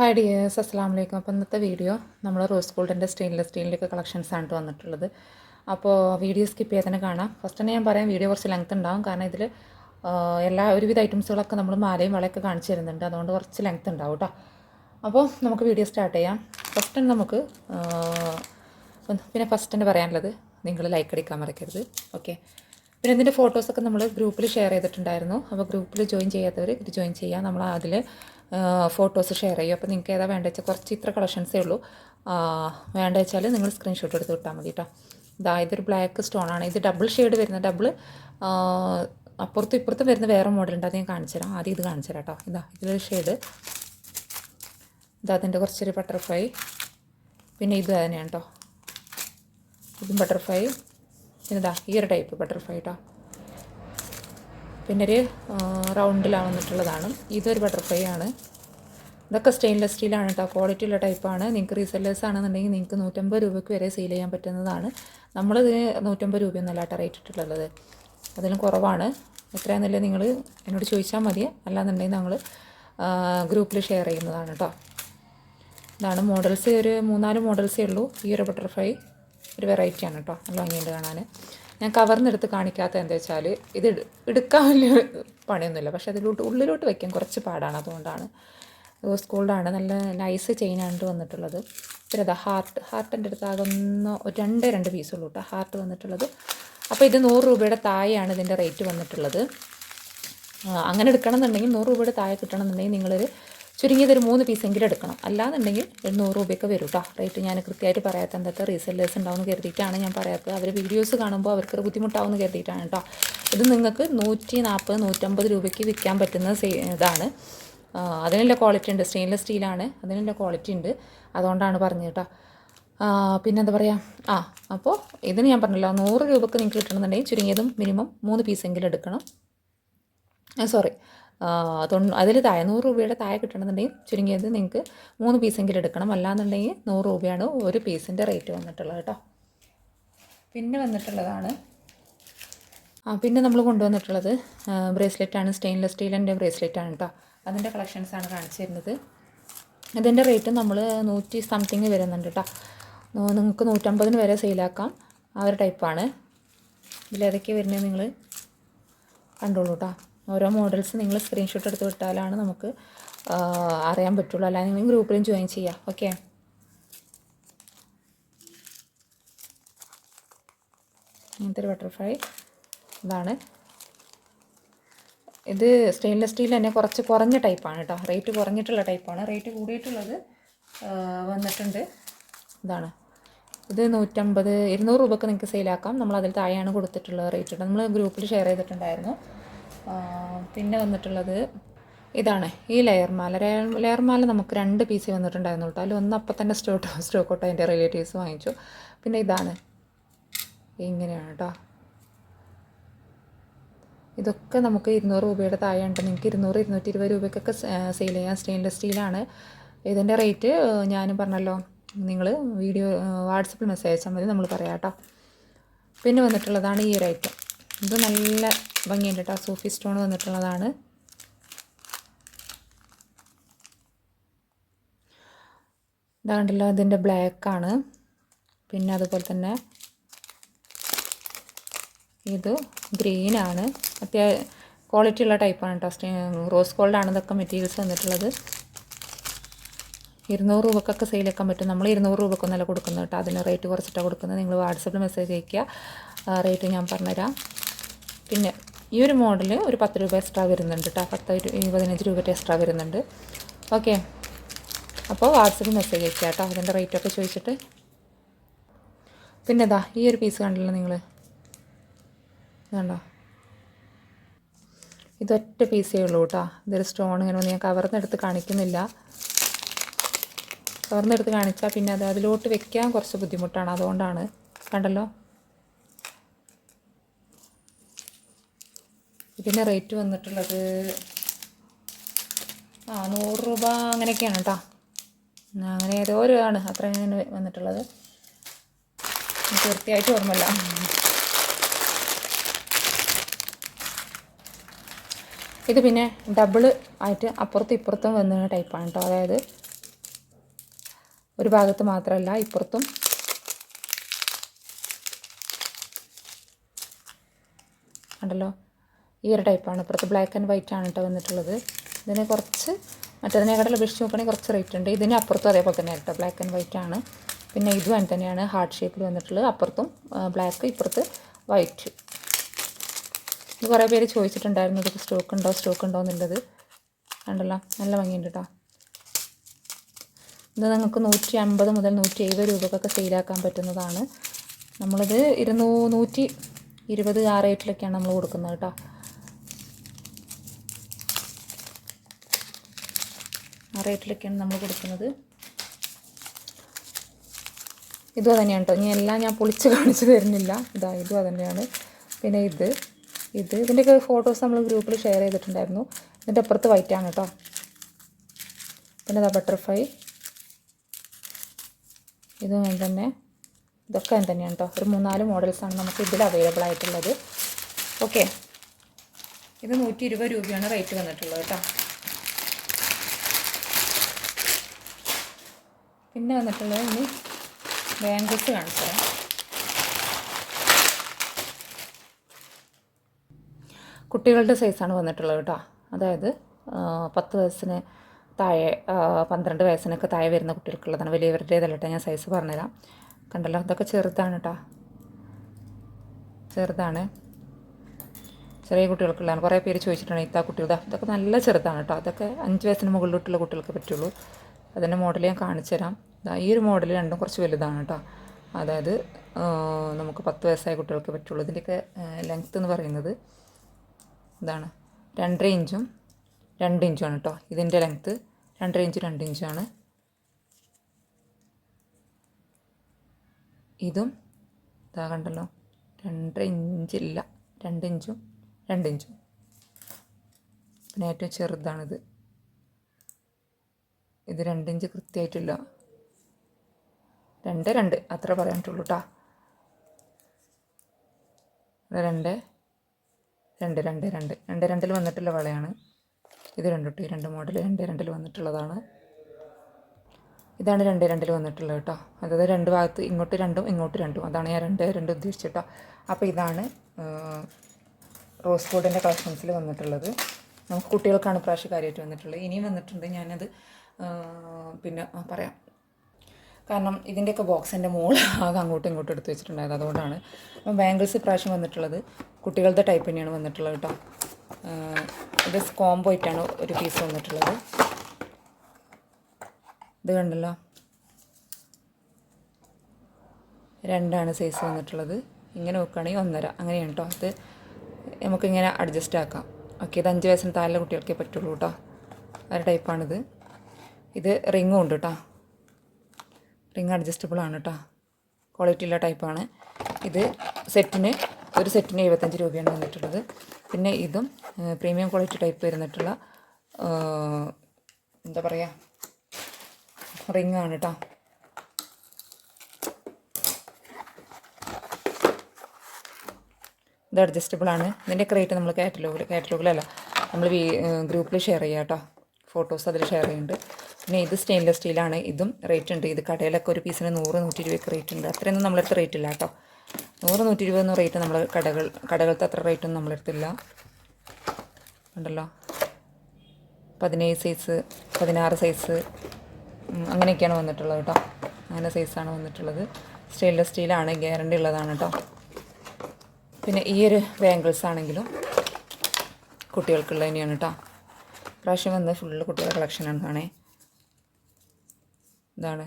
Hi dears അസ്സാം വലൈക്കും അപ്പോൾ ഇന്നത്തെ വീഡിയോ നമ്മൾ റോസ് ഗോൾഡിന്റെ സ്റ്റെയിൻലെസ് സ്റ്റീലിന്റെയൊക്കെ കളക്ഷൻസ് ആണ് വന്നിട്ടുള്ളത്. അപ്പോൾ വീഡിയോ സ്കിപ്പ് ചെയ്യാൻ തന്നെ കാണാം. ഫസ്റ്റ് തന്നെ ഞാൻ പറയാം വീഡിയോ കുറച്ച് ലെങ്ത് ഉണ്ടാവും. കാരണം ഇതിൽ എല്ലാ ഒരുവിധ ഐറ്റംസുകളൊക്കെ നമ്മൾ മാലയും വളയൊക്കെ കാണിച്ചു തരുന്നുണ്ട്. അതുകൊണ്ട് കുറച്ച് ലെങ്ത് ഉണ്ടാവും കേട്ടോ അപ്പോൾ നമുക്ക് വീഡിയോ സ്റ്റാർട്ട് ചെയ്യാം. ഫസ്റ്റ് തന്നെ നമുക്ക് പിന്നെ ഫസ്റ്റ് തന്നെ പറയാനുള്ളത് നിങ്ങൾ ലൈക്ക് അടിക്കാൻ മറക്കരുത്. ഓക്കെ പിന്നെ ഇതിന്റെ ഫോട്ടോസൊക്കെ നമ്മൾ ഗ്രൂപ്പിൽ ഷെയർ ചെയ്തിട്ടുണ്ടായിരുന്നു. അപ്പോൾ ഗ്രൂപ്പിൽ ജോയിൻ ചെയ്യാത്തവർ ഇത് ജോയിൻ ചെയ്യാം. നമ്മൾ അതിൽ ഫോട്ടോസ് ഷെയർ ചെയ്യും. അപ്പോൾ നിങ്ങൾക്ക് ഏതാ വേണ്ടത് വെച്ചാൽ കുറച്ച് ഇത്ര കളക്ഷൻസേ ഉള്ളൂ. വേണ്ട വെച്ചാൽ നിങ്ങൾ സ്ക്രീൻഷോട്ട് എടുത്ത് വിട്ടാൽ മതി കേട്ടോ ഇതാ ഇതൊരു ബ്ലാക്ക് സ്റ്റോൺ ആണ്. ഇത് ഡബിൾ ഷെയ്ഡ് വരുന്ന ഡബിൾ അപ്പുറത്തും ഇപ്പുറത്തും വരുന്ന വേറെ മോഡലുണ്ട് അത് ഞാൻ കാണിച്ചു തരാം. ആദ്യം ഇത് കാണിച്ചു തരാം കേട്ടോ ഇതാ ഇതിലൊരു ഷെയ്ഡ് ഇതാ അതിന്റെ കുറച്ചൊരു ബട്ടർഫ്ലൈ പിന്നെ ഇത് തന്നെയാണ് കേട്ടോ ഇതും ബട്ടർഫ്ലൈ ഇതാ ഈ ഒരു ടൈപ്പ് ബട്ടർഫ്ലൈ കേട്ടോ പിന്നെ ഒരു റൗണ്ടിലാണ് വന്നിട്ടുള്ളതാണ്. ഇതൊരു ബട്ടർഫ്ലൈ ആണ്. ഇതൊക്കെ സ്റ്റെയിൻലെസ് സ്റ്റീലാണ് കേട്ടോ ക്വാളിറ്റി ഉള്ള ടൈപ്പാണ് നിങ്ങൾക്ക് റീസെല്ലേഴ്സ് ആണെന്നുണ്ടെങ്കിൽ നിങ്ങൾക്ക് നൂറ്റമ്പത് രൂപയ്ക്ക് വരെ സെയിൽ ചെയ്യാൻ പറ്റുന്നതാണ്. നമ്മളിതിന് നൂറ്റമ്പത് രൂപയൊന്നുമല്ല കേട്ടോ റേറ്റ് ഇട്ടിട്ടുള്ളത്. അതിലും കുറവാണ്. എത്രയാണെന്നല്ലേ നിങ്ങൾ എന്നോട് ചോദിച്ചാൽ മതി. അല്ലാന്നുണ്ടെങ്കിൽ ഞങ്ങൾ ഗ്രൂപ്പിൽ ഷെയർ ചെയ്യുന്നതാണ് കേട്ടോ ഇതാണ് മോഡൽസ് ഒരു മൂന്നാൽ മോഡൽസേ ഉള്ളൂ. ഈ ഒരു ബട്ടർഫ്ലൈ ഒരു വെറൈറ്റിയാണ് കേട്ടോ നല്ല ഭംഗിയുണ്ട് കാണാൻ ഞാൻ കവർന്നെടുത്ത് കാണിക്കാത്ത എന്താ വെച്ചാൽ ഇത് എടു- എടുക്കാൻ വലിയ പണിയൊന്നുമില്ല. പക്ഷേ അതിലോട്ട് ഉള്ളിലോട്ട് വയ്ക്കാൻ കുറച്ച് പാടാണ്. അതുകൊണ്ടാണ്. ഗോൾഡാണ് നല്ല നൈസ് ചെയിനാണ് വന്നിട്ടുള്ളത്. പിന്നെ അതാ ഹാർട്ട് ഹാർട്ടിന്റെ അടുത്ത് ആകുന്ന ഒരു രണ്ട് രണ്ട് പീസുള്ളൂ കേട്ടോ ഹാർട്ട് വന്നിട്ടുള്ളത്. അപ്പോൾ ഇത് നൂറ് രൂപയുടെ താഴെയാണ് ഇതിന്റെ റേറ്റ് വന്നിട്ടുള്ളത്. അങ്ങനെ എടുക്കണം എന്നുണ്ടെങ്കിൽ നൂറ് രൂപയുടെ താഴെ കിട്ടണം എന്നുണ്ടെങ്കിൽ നിങ്ങളൊരു ചുരുങ്ങിയത് ഒരു മൂന്ന് പീസെങ്കിലും എടുക്കണം. അല്ലാന്നുണ്ടെങ്കിൽ ഒരു രൂപയൊക്കെ വരും കേട്ടോ റേറ്റ് ഞാൻ കൃത്യമായിട്ട് പറയാത്ത എന്തൊക്കെ റീസെല്ലേഴ്സ് ഉണ്ടാവുമെന്ന് കരുതിയിട്ടാണ് ഞാൻ പറയാത്തത്. അവർ വീഡിയോസ് കാണുമ്പോൾ അവർക്ക് ബുദ്ധിമുട്ടാവുമെന്ന് കരുതിയിട്ടാണ് കേട്ടോ ഇത് നിങ്ങൾക്ക് നൂറ്റി നാൽപ്പത് നൂറ്റമ്പത് രൂപയ്ക്ക് വിൽക്കാൻ പറ്റുന്ന ഇതാണ്. അതിനുള്ള ക്വാളിറ്റി ഉണ്ട്. സ്റ്റെയിൻലെസ് സ്റ്റീലാണ് അതിനുള്ള ക്വാളിറ്റി ഉണ്ട്. അതുകൊണ്ടാണ് പറഞ്ഞത് കേട്ടോ പിന്നെന്താ പറയുക ആ അപ്പോൾ ഇതിന് ഞാൻ പറഞ്ഞല്ലോ നൂറ് രൂപക്ക് നിങ്ങൾക്ക് കിട്ടണമെന്നുണ്ടെങ്കിൽ ചുരുങ്ങിയതും മിനിമം മൂന്ന് പീസെങ്കിലും എടുക്കണം. സോറി അതിൽ താഴെ നൂറ് രൂപയുടെ താഴെ കിട്ടണമെന്നുണ്ടെങ്കിൽ ചുരുങ്ങിയത് നിങ്ങൾക്ക് മൂന്ന് പീസെങ്കിലും എടുക്കണം. അല്ലാന്നുണ്ടെങ്കിൽ നൂറ് രൂപയാണ് ഒരു പീസിന്റെ റേറ്റ് വന്നിട്ടുള്ളത് കേട്ടോ. പിന്നെ വന്നിട്ടുള്ളതാണ്. ആ പിന്നെ നമ്മൾ കൊണ്ടുവന്നിട്ടുള്ളത് ബ്രേസ്ലെറ്റാണ്. സ്റ്റെയിൻലെസ് സ്റ്റീലിന്റെ ബ്രേസ്ലെറ്റാണ് കേട്ടോ. അതിന്റെ കളക്ഷൻസാണ് കാണിച്ചു തരുന്നത്. ഇതിന്റെ റേറ്റ് നമ്മൾ നൂറ്റി സംതിങ് വരുന്നുണ്ട് കേട്ടോ. നിങ്ങൾക്ക് നൂറ്റമ്പതിന് വരെ സെയിലാക്കാം. ആ ഒരു ടൈപ്പാണ്. ഇതിലേതൊക്കെ വരുന്നത് നിങ്ങൾ കണ്ടോളൂ കേട്ടോ. ഓരോ മോഡൽസ് നിങ്ങൾ സ്ക്രീൻഷോട്ട് എടുത്ത് വിട്ടാലാണ് നമുക്ക് അറിയാൻ പറ്റുള്ളൂ. അല്ലാതെ നിങ്ങൾ ഗ്രൂപ്പിലും ജോയിൻ ചെയ്യാം. ഓക്കെ ഇങ്ങനത്തെ ഒരു ബട്ടർഫ്ലൈ ഇതാണ്. ഇത് സ്റ്റെയിൻലെസ് സ്റ്റീൽ തന്നെ കുറച്ച് കുറഞ്ഞ ടൈപ്പാണ് കേട്ടോ റേറ്റ് കുറഞ്ഞിട്ടുള്ള ടൈപ്പാണ് റേറ്റ് കൂടിയിട്ടുള്ളത് വന്നിട്ടുണ്ട്. ഇതാണ്. ഇത് നൂറ്റമ്പത് ഇരുന്നൂറ് രൂപക്ക് നിങ്ങൾക്ക് സെയിലാക്കാം നമ്മൾ അതിൽ താഴെയാണ് കൊടുത്തിട്ടുള്ളത് റേറ്റ് നമ്മൾ ഗ്രൂപ്പിൽ ഷെയർ ചെയ്തിട്ടുണ്ടായിരുന്നു. പിന്നെ വന്നിട്ടുള്ളത് ഇതാണ്. ഈ ലെയർ മാല. ലെയർ നമുക്ക് രണ്ട് പീസ് വന്നിട്ടുണ്ടായിരുന്നു കേട്ടോ. അതിൽ ഒന്ന് അപ്പം തന്നെ സ്റ്റോക്ക് സ്റ്റോക്ക് ഔട്ട് അതിന്റെ റിലേറ്റീവ്സ് വാങ്ങിച്ചു. പിന്നെ ഇതാണ്. ഇങ്ങനെയാണ് കേട്ടോ. ഇതൊക്കെ നമുക്ക് ഇരുന്നൂറ് രൂപയുടെ താഴെ ഉണ്ട് നിങ്ങൾക്ക് ഇരുന്നൂറ് ഇരുന്നൂറ്റി ഇരുപത് രൂപയ്ക്കൊക്കെ സെയിൽ ചെയ്യാം. സ്റ്റെയിൻലെസ് സ്റ്റീലാണ് ഇതിന്റെ റേറ്റ് ഞാൻ പറഞ്ഞല്ലോ. നിങ്ങൾ വീഡിയോ വാട്സപ്പിൽ മെസ്സേജ് അയച്ചാൽ മതി. നമ്മൾ പറയാം കേട്ടോ. പിന്നെ വന്നിട്ടുള്ളതാണ് ഈ ഐറ്റം ഇത് നല്ല ഭംഗിയുണ്ട് കേട്ടോ സൂഫി സ്റ്റോൺ വന്നിട്ടുള്ളതാണ്. ഇതാണ്ടല്ലോ ഇതിന്റെ ബ്ലാക്കാണ് പിന്നെ അതുപോലെ തന്നെ ഇത് ഗ്രീനാണ് അത്യാ ക്വാളിറ്റി ഉള്ള ടൈപ്പാണ് കേട്ടോ റോസ് റോസ് ഗോൾഡാണ് ഇതൊക്കെ മെറ്റീരിയൽസ് വന്നിട്ടുള്ളത്. ഇരുന്നൂറ് രൂപക്കൊക്കെ സെയിലാക്കാൻ പറ്റും. നമ്മൾ ഇരുന്നൂറ് രൂപക്കൊന്നല്ല കൊടുക്കുന്നത് കേട്ടോ അതിന് റേറ്റ് കുറച്ചിട്ടാണ് കൊടുക്കുന്നത്. നിങ്ങൾ വാട്സപ്പിൽ മെസ്സേജ് അയക്കുക റേറ്റ് ഞാൻ പറഞ്ഞുതരാം. പിന്നെ ഈ ഒരു മോഡൽ ഒരു പത്ത് രൂപ എക്സ്ട്രാ വരുന്നുണ്ട് കേട്ടോ പത്ത് പതിനഞ്ച് രൂപ എക്സ്ട്രാ വരുന്നുണ്ട്. ഓക്കെ അപ്പോൾ വാട്സപ്പിൽ മെസ്സേജ് അയക്കുക കേട്ടോ അതിന്റെ റേറ്റൊക്കെ ചോദിച്ചിട്ട്. പിന്നെ ഇതാ ഈ ഒരു പീസ് കണ്ടല്ലോ നിങ്ങൾ വേണ്ടോ ഇതൊറ്റ പീസേ ഉള്ളൂ കേട്ടോ ഇതൊരു സ്റ്റോൺ ഇങ്ങനെ വന്ന് ഞാൻ കവർന്നെടുത്ത് കാണിക്കുന്നില്ല. കവർന്നെടുത്ത് കാണിച്ചാൽ പിന്നെ അത് അതിലോട്ട് വെക്കാൻ കുറച്ച് ബുദ്ധിമുട്ടാണ്. അതുകൊണ്ടാണ്. കണ്ടല്ലോ? ഇതിന്റെ റേറ്റ് വന്നിട്ടുള്ളത് ആ നൂറ് രൂപ അങ്ങനെയൊക്കെയാണ് കേട്ടോ. അങ്ങനെ ഏതോ ഒരു ആണ് അത്രയാണ് വന്നിട്ടുള്ളത്. എനിക്ക് ഓർമ്മയില്ല. ഇത് പിന്നെ ഡബിൾ ആയിട്ട് അപ്പുറത്തും ഇപ്പുറത്തും വന്ന ടൈപ്പാണ് കേട്ടോ. അതായത് ഒരു ഭാഗത്ത് മാത്രമല്ല ഇപ്പുറത്തും ഉണ്ടല്ലോ ഈ ഒരു ടൈപ്പാണ് ഇപ്പുറത്ത് ബ്ലാക്ക് ആൻഡ് വൈറ്റ് ആണ് കേട്ടോ വന്നിട്ടുള്ളത്. ഇതിനെ കുറച്ച് മറ്റതിനേക്കാളും അപേക്ഷിച്ച് നോക്കുകയാണെങ്കിൽ കുറച്ച് റേറ്റ് ഉണ്ട്. ഇതിന് അപ്പുറത്തും അതേപോലെ തന്നെ കേട്ടോ ബ്ലാക്ക് ആൻഡ് വൈറ്റ് ആണ്. പിന്നെ ഇതും അങ്ങനെ തന്നെയാണ്. ഹാർട്ട് ഷേപ്പിൽ വന്നിട്ടുള്ളത്. അപ്പുറത്തും ബ്ലാക്ക് ഇപ്പുറത്ത് വൈറ്റ് ഇത് കുറേ പേര് ചോദിച്ചിട്ടുണ്ടായിരുന്നു. ഇതൊക്കെ സ്റ്റോക്ക് ഉണ്ടോ? സ്റ്റോക്ക് ഉണ്ടോ എന്നുള്ളത്. കണ്ടല്ലോ. നല്ല ഭംഗിയുണ്ട് കേട്ടോ ഇത് നിങ്ങൾക്ക് നൂറ്റി അമ്പത് മുതൽ നൂറ്റി എഴുപത് രൂപക്കൊക്കെ സെയിലാക്കാൻ പറ്റുന്നതാണ്. നമ്മളിത് ഇരുന്നൂ നൂറ്റി ഇരുപത് ആ റേറ്റിലൊക്കെയാണ് നമ്മൾ കൊടുക്കുന്നത് കേട്ടോ ആ റേറ്റിലൊക്കെയാണ് നമ്മൾ കൊടുക്കുന്നത്. ഇതും തന്നെയാണ് കേട്ടോ. ഇനി എല്ലാം ഞാൻ പൊളിച്ച് കാണിച്ച് തരുന്നില്ല. ഇതാ ഇതും തന്നെയാണ് പിന്നെ ഇത് ഇത്. ഇതിന്റെയൊക്കെ ഫോട്ടോസ് നമ്മൾ ഗ്രൂപ്പിൽ ഷെയർ ചെയ്തിട്ടുണ്ടായിരുന്നു. ഇതിന്റെ അപ്പുറത്ത് ആണ് കേട്ടോ. പിന്നെ ഇതാ ബട്ടർഫ്ലൈ ഇതും തന്നെ. ഇതൊക്കെ തന്നെയാണ് കേട്ടോ. ഒരു മൂന്നാൽ മോഡൽസാണ് നമുക്ക് ഇതിൽ അവൈലബിൾ ആയിട്ടുള്ളത്. ഓക്കെ ഇത് നൂറ്റി ഇരുപത് രൂപയാണ് റേറ്റ് വന്നിട്ടുള്ളത് കേട്ടോ. പിന്നെ വന്നിട്ടുള്ളത് ഇനി ബാങ്കിൾസ് കാണിച്ചു തരാം. കുട്ടികളുടെ സൈസാണ് വന്നിട്ടുള്ളത് കേട്ടോ. അതായത് പത്ത് വയസ്സിന് താഴെ പന്ത്രണ്ട് വയസ്സിനൊക്കെ താഴെ വരുന്ന കുട്ടികൾക്കുള്ളതാണ്. വലിയവരുടേതല്ല കേട്ടോ ഞാൻ സൈസ് പറഞ്ഞുതരാം. കണ്ടല്ലോ അതൊക്കെ ചെറുതാണ് കേട്ടോ. ചെറുതാണ്. ചെറിയ കുട്ടികൾക്കുള്ളതാണ്. കുറേ പേര് ചോദിച്ചിട്ടുണ്ട് ഇത്താ കുട്ടികളുടെ ഇതൊക്കെ നല്ല ചെറുതാണ് കേട്ടോ. അതൊക്കെ അഞ്ച് വയസ്സിന് മുകളിലോട്ടുള്ള കുട്ടികൾക്ക് പറ്റുള്ളൂ. അതിന്റെ മോഡൽ ഞാൻ കാണിച്ചു തരാം. ഈ ഒരു മോഡൽ രണ്ടും കുറച്ച് വലുതാണ് കേട്ടോ. അതായത് നമുക്ക് പത്ത് വയസ്സായ കുട്ടികൾക്ക് പറ്റുള്ളൂ. ഇതിന്റെയൊക്കെ ലെങ്ത്ത് എന്ന് പറയുന്നത് ഇതാണ്. രണ്ടര ഇഞ്ചും രണ്ട് ഇഞ്ചുമാണ് കേട്ടോ. ഇതിന്റെ ലെങ്ത്ത് രണ്ടര ഇഞ്ച് രണ്ട് ഇഞ്ചാണ്. ഇതും ഇതാ കണ്ടല്ലോ രണ്ടര ഇഞ്ചില്ല. രണ്ട് ഇഞ്ചും രണ്ട് ഇഞ്ചും. പിന്നെ ഏറ്റവും ചെറുതാണിത്. ഇത് രണ്ട് ഇഞ്ച് കൃത്യമായിട്ടില്ല രണ്ട് രണ്ട് അത്ര പറയാനുള്ളൂ കേട്ടോ രണ്ട് രണ്ട് രണ്ട് രണ്ട്. രണ്ട് രണ്ടിൽ വന്നിട്ടുള്ള വളയാണ്. ഇത് രണ്ടുട്ടി രണ്ട് മോഡൽ രണ്ട് രണ്ടിൽ വന്നിട്ടുള്ളതാണ്. ഇതാണ് രണ്ട് രണ്ടിൽ വന്നിട്ടുള്ളത് കേട്ടോ അതായത് രണ്ട് ഭാഗത്ത് ഇങ്ങോട്ട് രണ്ടും ഇങ്ങോട്ട് രണ്ടും. അതാണ് ഞാൻ രണ്ട് രണ്ട് ഉദ്ദേശിച്ചിട്ടോ അപ്പോൾ ഇതാണ് റോസ് ബോർഡിന്റെ കളക്ഷൻസിൽ വന്നിട്ടുള്ളത്. നമുക്ക് കുട്ടികൾക്കാണ് പ്രാവശ്യം കാര്യമായിട്ട് വന്നിട്ടുള്ളത്. ഇനിയും വന്നിട്ടുണ്ട്. ഞാനത് പിന്നെ പറയാം. കാരണം ഇതിന്റെയൊക്കെ ബോക്സിന്റെ മോൾ ആകെ അങ്ങോട്ടും ഇങ്ങോട്ടും എടുത്ത് വെച്ചിട്ടുണ്ടായത് അതുകൊണ്ടാണ് അപ്പം ബാംഗിൾസ് ഇപ്രാവശ്യം വന്നിട്ടുള്ളത്. കുട്ടികളുടെ ടൈപ്പ് തന്നെയാണ് വന്നിട്ടുള്ളത് കേട്ടോ. ഇത് കോംബോ ആയിട്ടാണ് ഒരു പീസ് വന്നിട്ടുള്ളത്. ഇത് കണ്ടല്ലോ. രണ്ടാണ് സൈസ് വന്നിട്ടുള്ളത്. ഇങ്ങനെ നോക്കുകയാണെങ്കിൽ ഒന്നര. അങ്ങനെയാണ് കേട്ടോ അത് നമുക്കിങ്ങനെ അഡ്ജസ്റ്റ് ആക്കാം. ഓക്കെ ഇത് അഞ്ച് വയസ്സിന് താഴെ കുട്ടികൾക്കേ പറ്റുള്ളൂ കേട്ടോ ആ ടൈപ്പാണിത് ഇത് റിങ്ങും ഉണ്ട് കേട്ടോ റിങ് അഡ്ജസ്റ്റബിൾ ആണ് കേട്ടോ ക്വാളിറ്റി ഉള്ള ടൈപ്പാണ് ഇത് സെറ്റിന് ഒരു സെറ്റിന് എഴുപത്തഞ്ച് രൂപയാണ് വന്നിട്ടുള്ളത്. പിന്നെ ഇതും പ്രീമിയം ക്വാളിറ്റി ടൈപ്പ് വരുന്നിട്ടുള്ള എന്താ പറയുക റിങ് ആണ് കേട്ടോ ഇത് അഡ്ജസ്റ്റബിൾ ആണ്. ഇതിന്റെ റേറ്റ് നമ്മൾ കാറ്റലോഗിൽ കാറ്റലോഗിലല്ല നമ്മൾ ഗ്രൂപ്പിൽ ഷെയർ ചെയ്യാം കേട്ടോ ഫോട്ടോസ് അതിൽ ഷെയർ ചെയ്യുന്നുണ്ട്. പിന്നെ ഇത് സ്റ്റെയിൻലെസ് സ്റ്റീലാണ് ഇതും റേറ്റ് ഉണ്ട്. ഇത് കടയിലൊക്കെ ഒരു പീസിന് നൂറ് നൂറ്റി ഇരുപതൊക്കെ റേറ്റ് ഉണ്ട്. അത്രയൊന്നും നമ്മളടുത്ത് റേറ്റ് ഇല്ല കേട്ടോ. നൂറ് നൂറ്റി ഇരുപതൊന്നും റേറ്റ് നമ്മൾ കടകൾ കടകളത്തെ അത്ര റേറ്റൊന്നും നമ്മളടുത്തില്ല ഉണ്ടല്ലോ. പതിനേഴ് സൈസ് പതിനാറ് സൈസ് അങ്ങനെയൊക്കെയാണ് വന്നിട്ടുള്ളത് കേട്ടോ. അങ്ങനെ സൈസാണ് വന്നിട്ടുള്ളത്. സ്റ്റെയിൻലെസ് സ്റ്റീലാണ് ഗ്യാരണ്ടി ഉള്ളതാണ് കേട്ടോ. പിന്നെ ഈ ഒരു ബാംഗിൾസ് ആണെങ്കിലും കുട്ടികൾക്കുള്ളതിനെയാണ് കേട്ടോ. പ്രാവശ്യം വന്ന് ഫുള്ള് കുട്ടികളുടെ കളക്ഷനാണ് കാണേ. ഇതാണ്.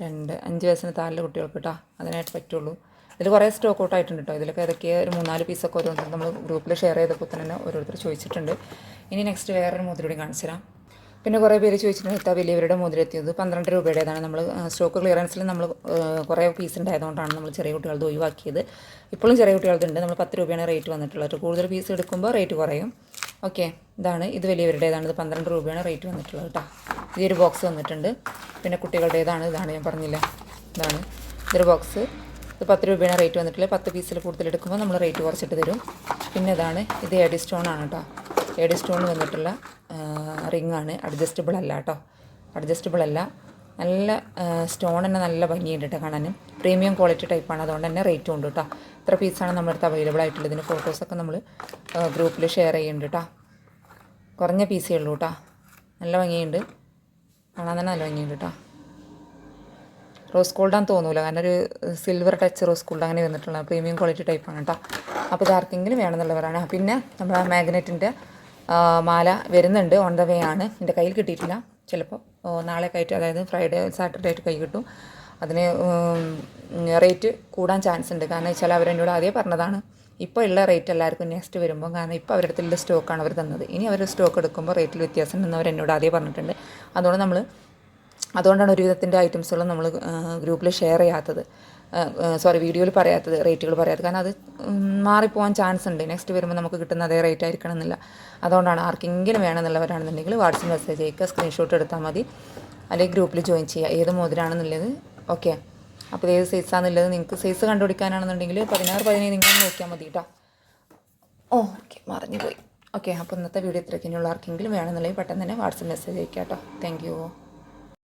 രണ്ട്. അഞ്ച് വയസ്സിന് താഴെ കുട്ടികൾക്ക് കേട്ടോ അതിനായിട്ട് പറ്റുള്ളൂ. ഇതിൽ കുറേ സ്റ്റോക്ക് ഔട്ട് ആയിട്ടുണ്ട് കേട്ടോ ഇതിലൊക്കെ ഏതൊക്കെ ഒരു മൂന്നാൽ പീസൊക്കെ ഓരോരുത്തർ നമ്മൾ ഗ്രൂപ്പിൽ ഷെയർ ചെയ്തപ്പോൾ തന്നെ ഓരോരുത്തർ ചോദിച്ചിട്ടുണ്ട്. ഇനി നെക്സ്റ്റ് വേറൊരു മോതിരൂടി കാണിച്ചു തരാം പിന്നെ കുറേ പേര് ചോദിച്ചിട്ടുണ്ട് ഇത്ര വലിയവരുടെ മോതിരെത്തിയത് പന്ത്രണ്ട് രൂപയുടേതാണ്. നമ്മൾ സ്റ്റോക്ക് ക്ലിയറൻസിൽ നമ്മൾ കുറേ പീസ് ഉണ്ടായതുകൊണ്ടാണ് നമ്മൾ ചെറിയ കുട്ടികളത് ഒഴിവാക്കിയത്. ഇപ്പോഴും ചെറിയ കുട്ടികളുണ്ട് നമ്മൾ പത്ത് രൂപയാണ് റേറ്റ് വന്നിട്ടുള്ളത്. കൂടുതൽ പീസ് എടുക്കുമ്പോൾ റേറ്റ് കുറയും. ഓക്കെ ഇതാണ്. ഇത് വലിയവരുടേതാണ്. ഇത് പന്ത്രണ്ട് രൂപയാണ് റേറ്റ് വന്നിട്ടുള്ളത് കേട്ടോ. ഈ ഒരു ബോക്സ് വന്നിട്ടുണ്ട്. പിന്നെ കുട്ടികളുടേതാണ്. ഇതാണ് ഞാൻ പറഞ്ഞില്ല. ഇതാണ്. ഇതൊരു ബോക്സ് ഇത് പത്ത് രൂപയാണ് റേറ്റ് വന്നിട്ടുള്ളത്. പത്ത് പീസിൽ കൂടുതൽ എടുക്കുമ്പോൾ നമ്മൾ റേറ്റ് കുറച്ചിട്ട് തരും. പിന്നെ ഇതാണ്. ഇത് എഡി സ്റ്റോൺ ആണ് കേട്ടോ. എഡി സ്റ്റോൺ വന്നിട്ടുള്ള റിംഗ് ആണ് അഡ്ജസ്റ്റബിൾ അല്ല കേട്ടോ. അഡ്ജസ്റ്റബിൾ അല്ല. നല്ല സ്റ്റോൺ തന്നെ നല്ല ഭംഗിയുണ്ട് കേട്ടോ കാണാൻ. പ്രീമിയം ക്വാളിറ്റി ടൈപ്പാണ്. അതുകൊണ്ട് തന്നെ റേറ്റും ഉണ്ട് കേട്ടോ ഇത്ര പീസാണ് നമ്മുടെ അടുത്ത് അവൈലബിൾ ആയിട്ടുള്ളത്. ഇതിന്റെ ഫോട്ടോസൊക്കെ നമ്മൾ ഗ്രൂപ്പിൽ ഷെയർ ചെയ്യുന്നുണ്ട് കേട്ടോ കുറഞ്ഞ പീസേ ഉള്ളൂ കേട്ടോ നല്ല ഭംഗിയുണ്ട്. കാണാൻ തന്നെ നല്ല ഭംഗിയുണ്ട് കേട്ടോ റോസ് ഗോൾഡാന്ന് തോന്നൂല. കാരണം ഒരു സിൽവർ ടച്ച് റോസ് ഗോൾഡ് അങ്ങനെ വന്നിട്ടുള്ള പ്രീമിയം ക്വാളിറ്റി ടൈപ്പാണ് കേട്ടോ അപ്പോൾ ഇത് ആർക്കെങ്കിലും വേണമെന്നുള്ളവരാണ്. പിന്നെ നമ്മുടെ മാഗ്നറ്റിന്റെ മാല വരുന്നുണ്ട്. ഓൺ ദ വേ ആണ്. എന്റെ കയ്യിൽ കിട്ടിയിട്ടില്ല. ചിലപ്പോൾ നാളെ കയറ്റും. അതായത് ഫ്രൈഡേ സാറ്റർഡേ ആയിട്ട് കൈ കിട്ടും അതിന് റേറ്റ് കൂടാൻ ചാൻസ് ഉണ്ട്. കാരണം വെച്ചാൽ അവരെന്നോട് ആദ്യം പറഞ്ഞതാണ് ഇപ്പോൾ ഉള്ള റേറ്റ് എല്ലാവർക്കും നെക്സ്റ്റ് വരുമ്പോൾ കാരണം ഇപ്പോൾ അവരുടെ അടുത്തുള്ള സ്റ്റോക്കാണ് അവർ തന്നത്. ഇനി അവർ സ്റ്റോക്ക് എടുക്കുമ്പോൾ റേറ്റിൽ വ്യത്യാസം ഉണ്ടെന്ന് അവർ എന്നോട് ആദ്യം പറഞ്ഞിട്ടുണ്ട്. അതുകൊണ്ട് നമ്മൾ അതുകൊണ്ടാണ് ഒരുവിധത്തിന്റെ ഐറ്റംസുകളും നമ്മൾ ഗ്രൂപ്പിൽ ഷെയർ ചെയ്യാത്തത്. സോറി വീഡിയോയിൽ പറയാത്തത് റേറ്റുകൾ പറയാത്തത്. കാരണം അത് മാറിപ്പോകാൻ ചാൻസ് ഉണ്ട്. നെക്സ്റ്റ് വരുമ്പോൾ നമുക്ക് കിട്ടുന്ന അതേ റേറ്റ് ആയിരിക്കണം എന്നില്ല. അതുകൊണ്ടാണ് ആർക്കെങ്കിലും വേണമെന്നുള്ളവരാണെന്നുണ്ടെങ്കിൽ വാട്സപ്പ് മെസ്സേജ് അയക്കുക സ്ക്രീൻഷോട്ട് എടുത്താൽ മതി. അല്ലെങ്കിൽ ഗ്രൂപ്പിൽ ജോയിൻ ചെയ്യുക. ഏത് മോതിരാണെന്നുള്ളത് ഓക്കെ അപ്പോൾ ഏത് സൈസാണെന്നുള്ളത് നിങ്ങൾക്ക് സൈസ് കണ്ടുപിടിക്കാനാണെന്നുണ്ടെങ്കിൽ പതിനാറ് പതിനേഴ് നിങ്ങൾ നോക്കിയാൽ മതി കേട്ടോ ഓ ഓക്കെ മറിഞ്ഞു പോയി. ഓക്കെ അപ്പോൾ ഇന്നത്തെ വീഡിയോ ഇത്രയ്ക്കുള്ള ആർക്കെങ്കിലും വേണമെന്നുണ്ടെങ്കിൽ പെട്ടെന്ന് തന്നെ വാട്സപ്പ് മെസ്സേജ് അയക്കാം കേട്ടോ താങ്ക് യു